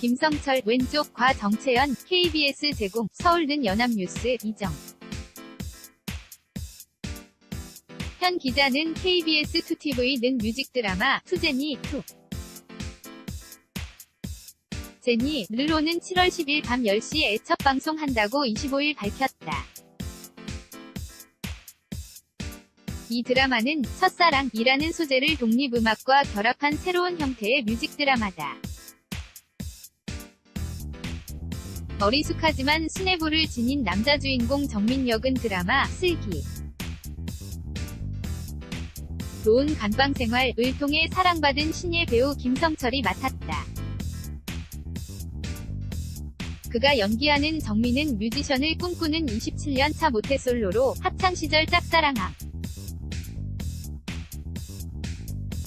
김성철 왼쪽 과 정채연 KBS 제공 서울는 연합뉴스 이정 현 기자는 KBS 2TV는 뮤직 드라마 투제니 2 제니 르로는 7월 10일 밤 10시에 첫 방송한다고 25일 밝혔다. 이 드라마는 첫사랑이라는 소재를 독립음악과 결합한 새로운 형태의 뮤직 드라마다. 어리숙하지만 수뇌부를 지닌 남자 주인공 정민 역은 드라마 슬기 좋은 간방 생활을 통해 사랑받은 신예 배우 김성철이 맡았다. 그가 연기하는 정민은 뮤지션을 꿈꾸는 27년 차 모태솔로로 학창시절 짝사랑함.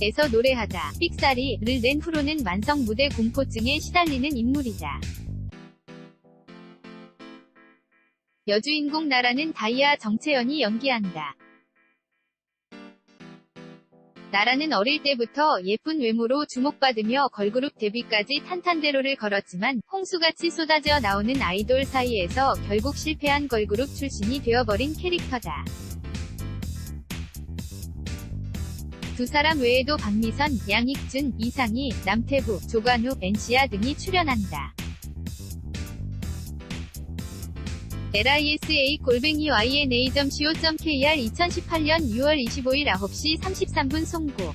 에서 노래하다 삑사리를 낸 후로는 완성 무대 공포증에 시달리는 인물이다. 여주인공 나라는 다이아 정채연이 연기한다. 나라는 어릴 때부터 예쁜 외모로 주목받으며 걸그룹 데뷔까지 탄탄대로를 걸었지만 홍수같이 쏟아져 나오는 아이돌 사이에서 결국 실패한 걸그룹 출신이 되어버린 캐릭터다. 두 사람 외에도 박미선, 양익준, 이상희, 남태부, 조관욱, 엔시아 등이 출연한다. Lisa 골뱅이 yna.co.kr 2018년 6월 25일 9시 33분 송고